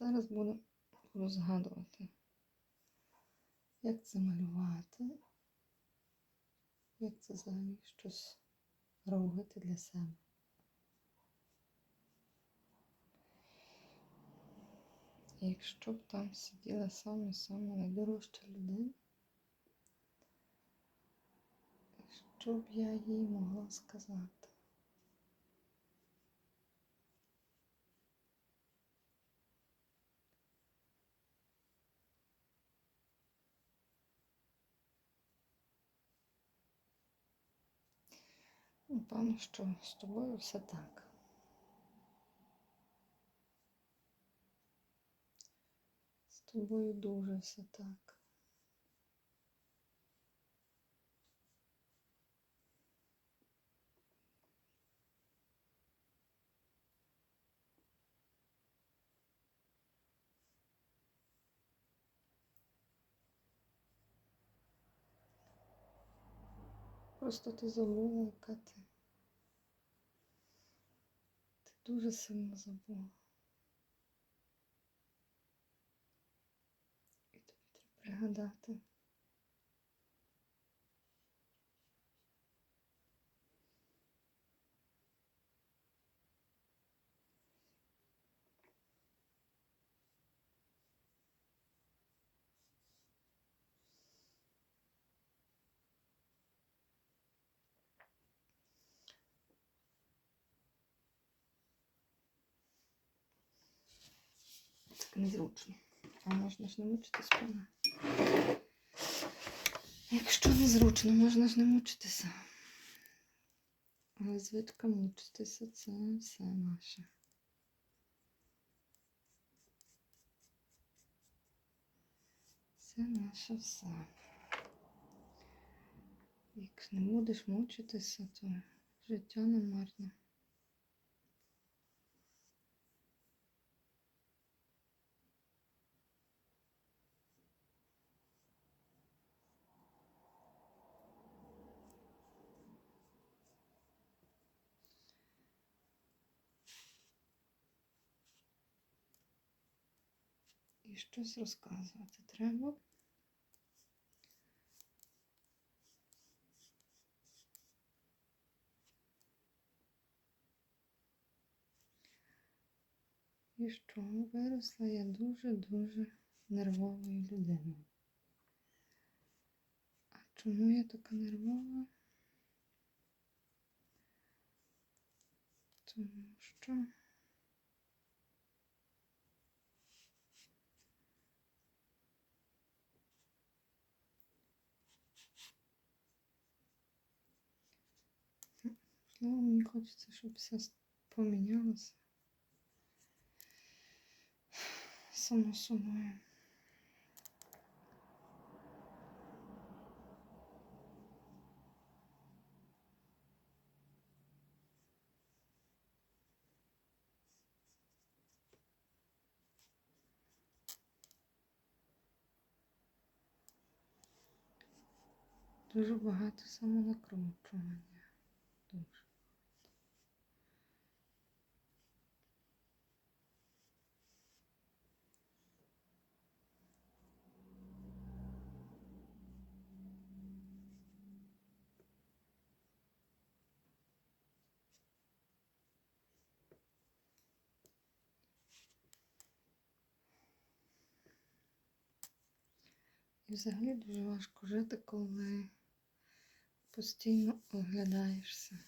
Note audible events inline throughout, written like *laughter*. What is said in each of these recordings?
Зараз буду, буду згадувати, як це малювати, як це взагалі щось робити для себе. І Якщо б там сиділа саме-саме найдорожча людина, що б я їй могла сказати? Напевно, що з тобою все так. З тобою дуже все так. Просто ти забула, яка ти. Ти дуже сильно забула. І тобі треба пригадати. Так незручно. А можна ж не мучитись певно. Якщо незручно, можна ж не мучитися. Але звичка мучитися це все наше. Це наше все. Якщо не будеш мучитися, то життя не марне. І щось розказувати треба. І що виросла я дуже-дуже нервовою людиною. А чому я така нервова? Тому що Можливо, мені хочеться, щоб все помінялося. Само собою. Дуже багато самонакручування. Дуже. Взагалі дуже важко жити, коли постійно оглядаєшся.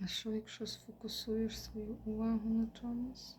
А що, якщо сфокусуєш свою увагу на чомусь?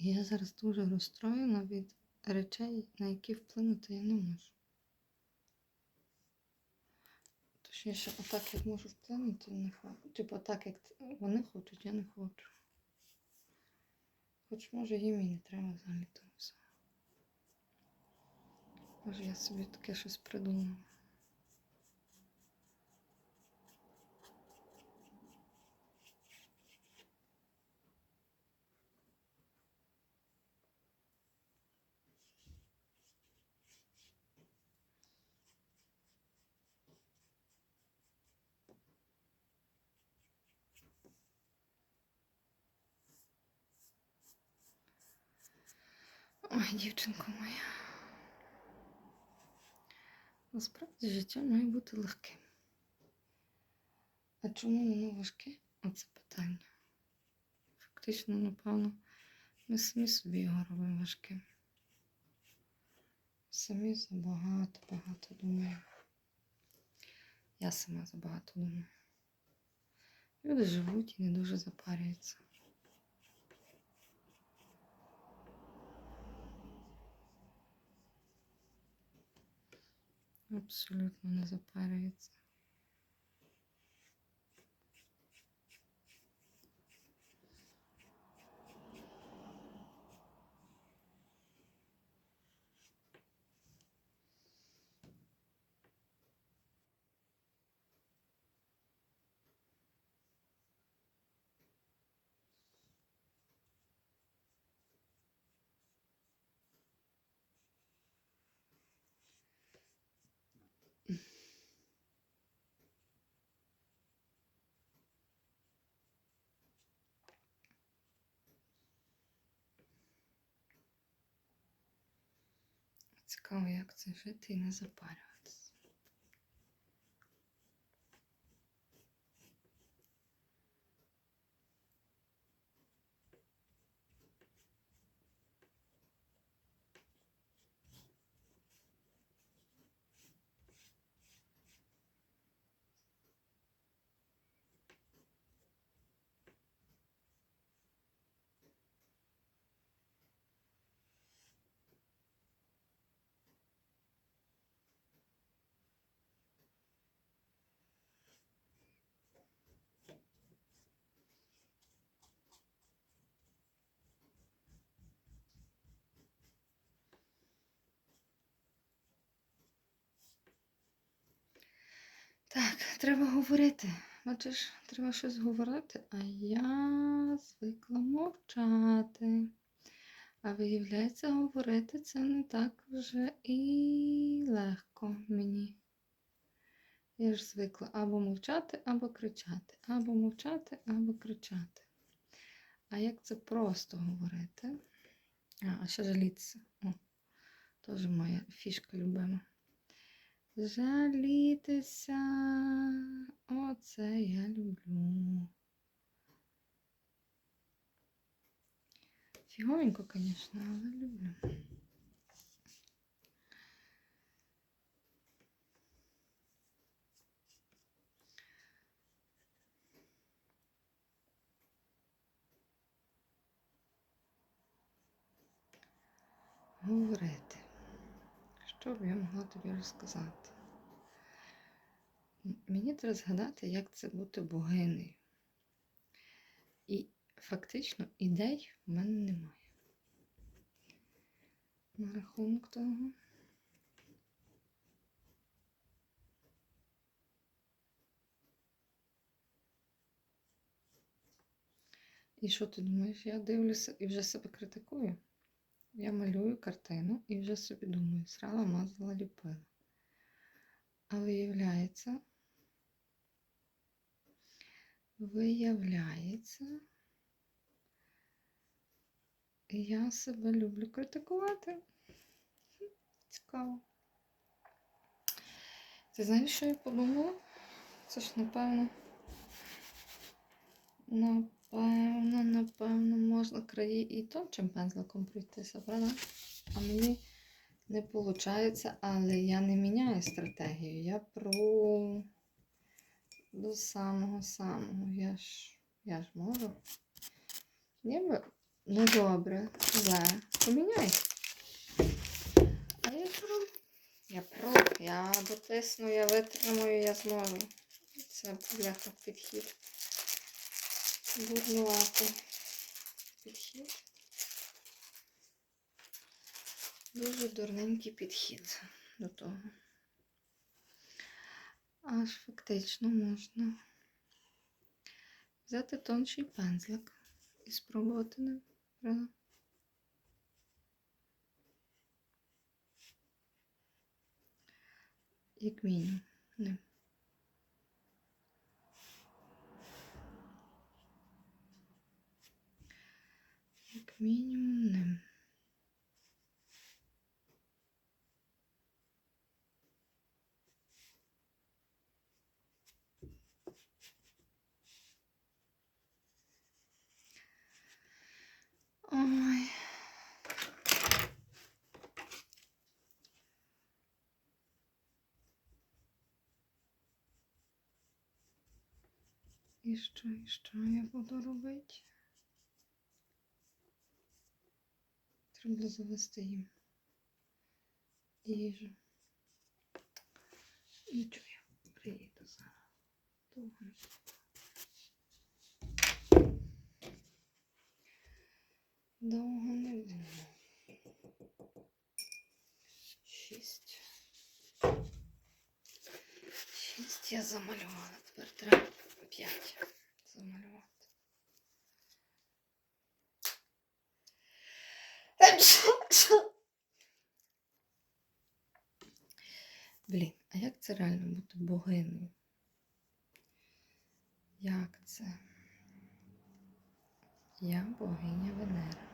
Я зараз дуже розстроєна від речей, на які вплинути я не можу. Точніше, отак як можу вплинути, не хочу. Типу так, як вони хочуть, я не хочу. Хоч може їм і не треба взагалі того всього. Може я собі таке щось придумала. Ой, дівчинка моя. Насправді життя має бути легким. А чому воно важке? Оце питання. Фактично, напевно, ми самі собі його робимо важким. Самі забагато, багато думаємо. Я сама забагато думаю. Люди живуть і не дуже запарюються. Абсолютно не запарюються. Цікаво, як це жити і не запарюватися. Так, треба говорити. Бачиш, треба щось говорити, а я звикла мовчати. А виявляється, говорити це не так вже і легко мені. Я ж звикла або мовчати, або кричати, або мовчати, або кричати. А як це просто говорити? А, ще жалітися. О, теж моя фішка любима. Жалітися. Оце я люблю. Фіговенько, звісно, але люблю. Говорити. Що б я могла тобі розказати? Мені треба згадати, як це бути богинею. І фактично ідей в мене немає. На рахунок того. І що ти думаєш? Я дивлюся і вже себе критикую. Я малюю картину і вже собі думаю, срала, мазала, ліпила. А виявляється, виявляється, я себе люблю критикувати. Цікаво. Ти знаєш, що я подумала? Це ж, напевно, напевно, напевно, можна краї і тончим пензликом пройтися, правда? А мені не виходить, але я не міняю стратегію. Я про до самого самого. Я ж, я ж можу. Ніби, ну добре, зле, поміняй. А я про, я про, я дотисну, я витримаю, я зможу. Це бляха підхід. Дурнувати підхід. Дуже дурненький підхід до того. Аж фактично можна взяти тонший пензлик і спробувати ним. Як мінімум. minimum. Oj. Jeszcze, jeszcze, jak to robić? Що я буду завести їм їжу. Нічого, я приїду зараз. Довго Довго не буду. Шість. Шість я замалювала. Тепер треба п'ять замалювати. *laughs* Блін, а як це реально бути богинею? Як це? Я богиня Венера.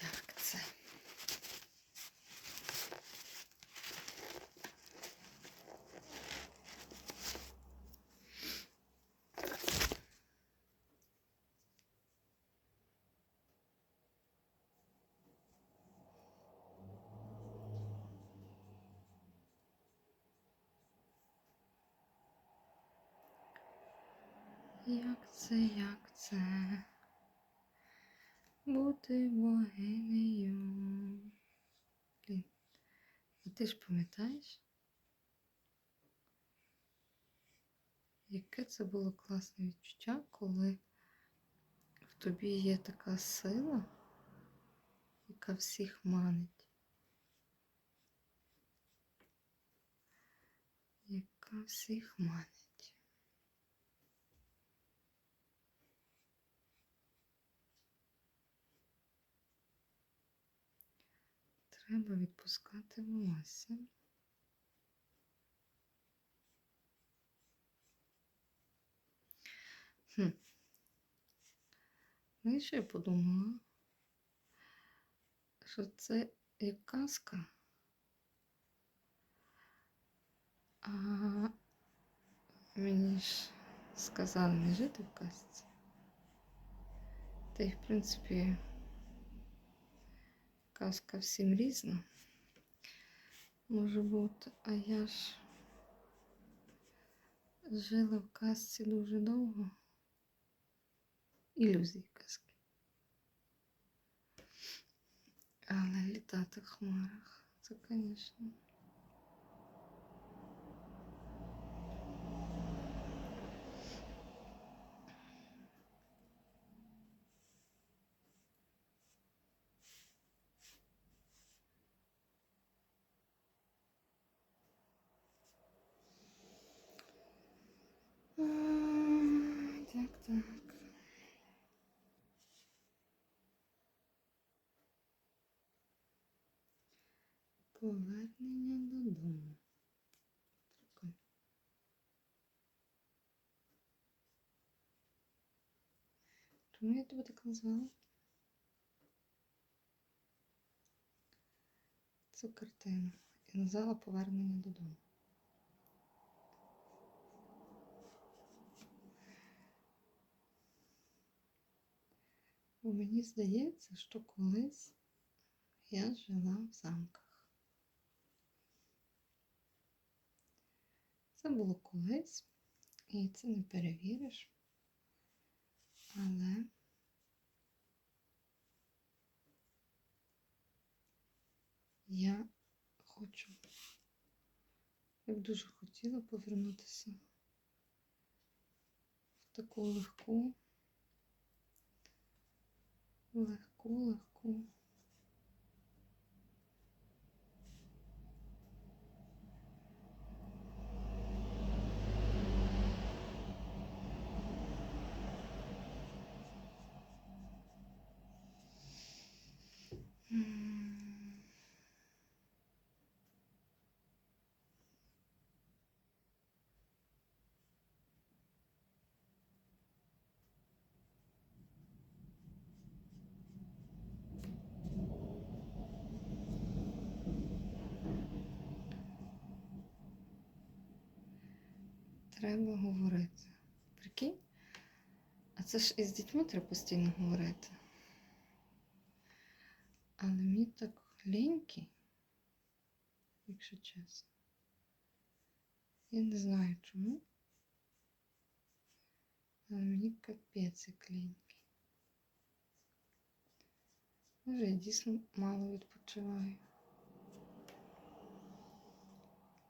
Як це? Як це, як це? Бути богинею. А ти ж пам'ятаєш? Яке це було класне відчуття, коли в тобі є така сила, яка всіх манить. Яка всіх манить. Треба відпускати волосся. Хм. Ну і ще я подумала, що це як казка. А мені ж сказали не жити в казці. Та й, в принципі, казка всім різна. Може бути, а я ж жила в казці дуже довго. Ілюзії казки. Але літати в хмарах, це, звісно. Повернення додому. Чому я тебе так назвала? Цю картину. І назвала повернення додому. Бо мені здається, що колись я жила в замках. Це було колись, і це не перевіриш. Але я хочу, я б дуже хотіла повернутися в таку легку, легку, легку. Треба говорити. Прикинь? А це ж із дітьми треба постійно говорити. Але мені так лінький, якщо чесно. Я не знаю чому. Але мені капець як лінький. Може, я дійсно мало відпочиваю.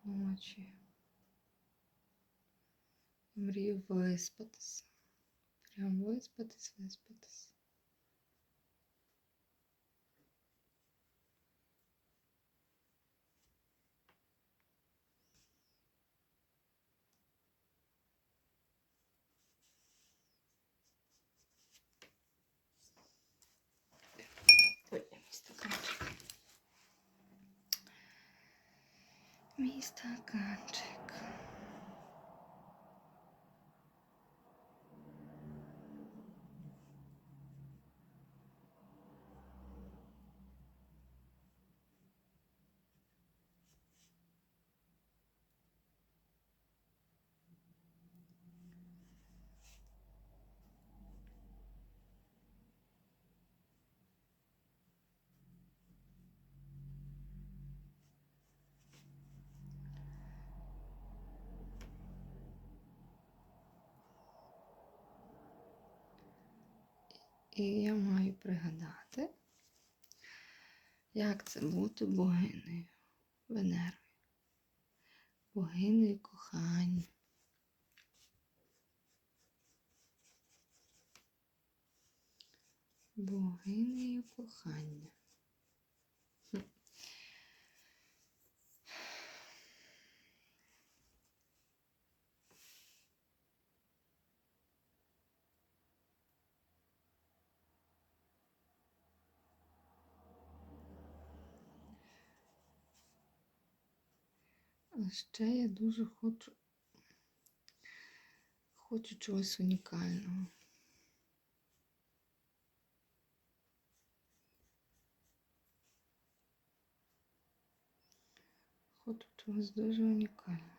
Ночі. Мрію виспатися. Прям виспатись, виспатись. Ой, мій стаканчик. І я маю пригадати, як це бути богинею Венерою, богинею кохання. Богинею кохання. Ще я дуже хочу, хочу чогось унікального. Хочу чогось дуже унікального.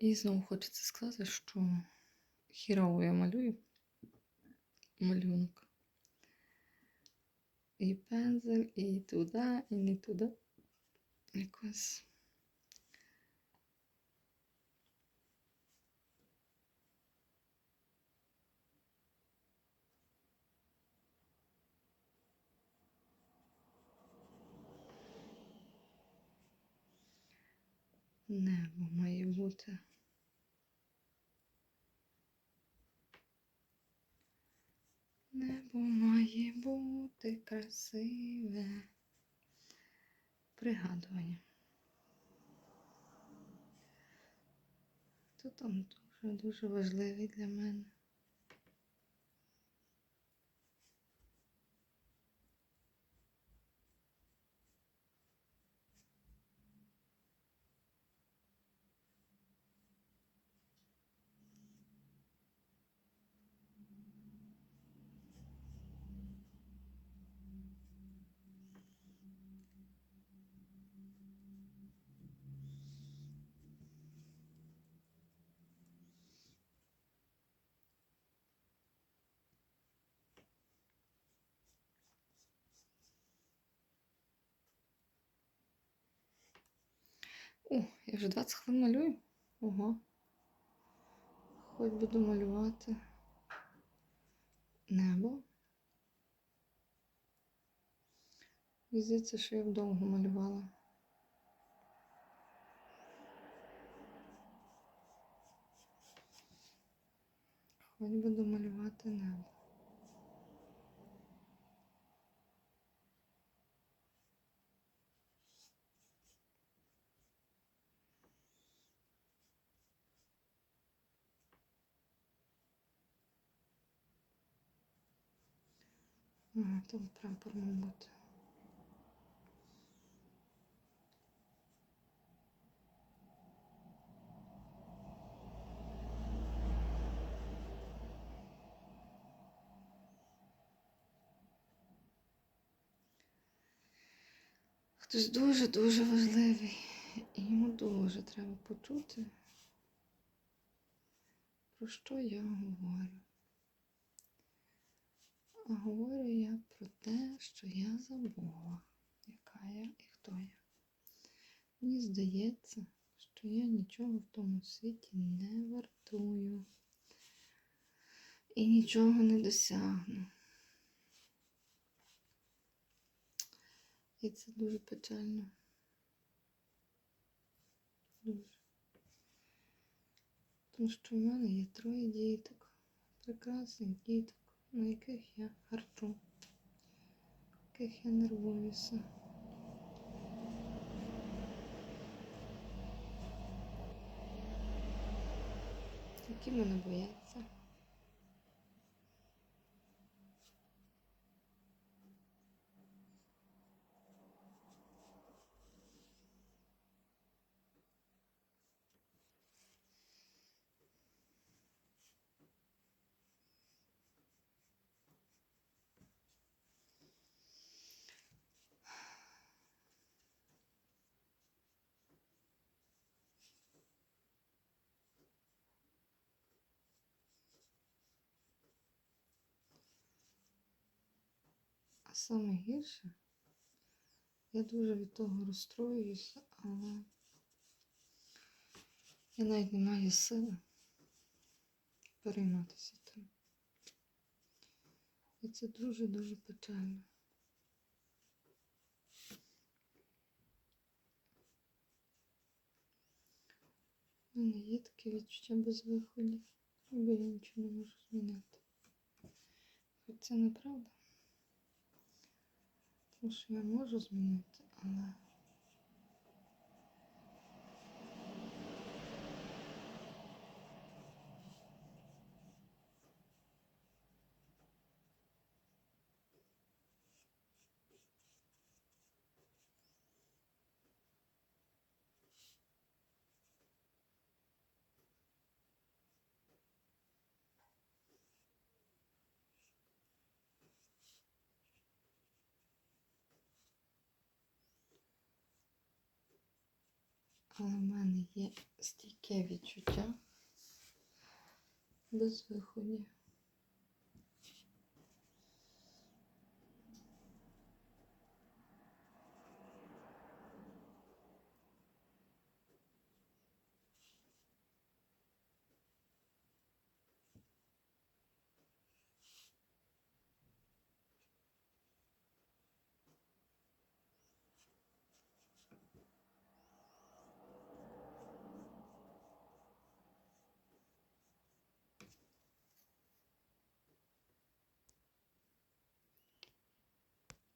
І знову хочеться сказати, що хірово я малюю малюнок. І пензель, і туди, і не туди. Якось. Небо має бути. Небо має бути красиве. Пригадування. Тут там дуже-дуже важливий для мене? О, я вже 20 хвилин малюю. Ого. Хоч буду малювати небо. Здається, що я вдовго малювала. Хоч буду малювати небо. Ага, там прям пармамут. Хтось дуже-дуже важливий. І йому дуже треба почути, про що я говорю. А говорю я про те, що я забула, яка я і хто я. Мені здається, що я нічого в тому світі не вартую і нічого не досягну. І це дуже печально. Дуже. Тому що в мене є троє діток, прекрасних діток, на яких я гарчу, яких я нервуюся. Які мене бояться. Саме гірше, я дуже від того розстроююся, але я навіть не маю сили перейматися тим. І це дуже-дуже печально. У мене є таке відчуття безвиході, бо я нічого не можу змінити. Хоч це неправда. Тому я можу змінити, але Але в мене є стійке відчуття безвиході.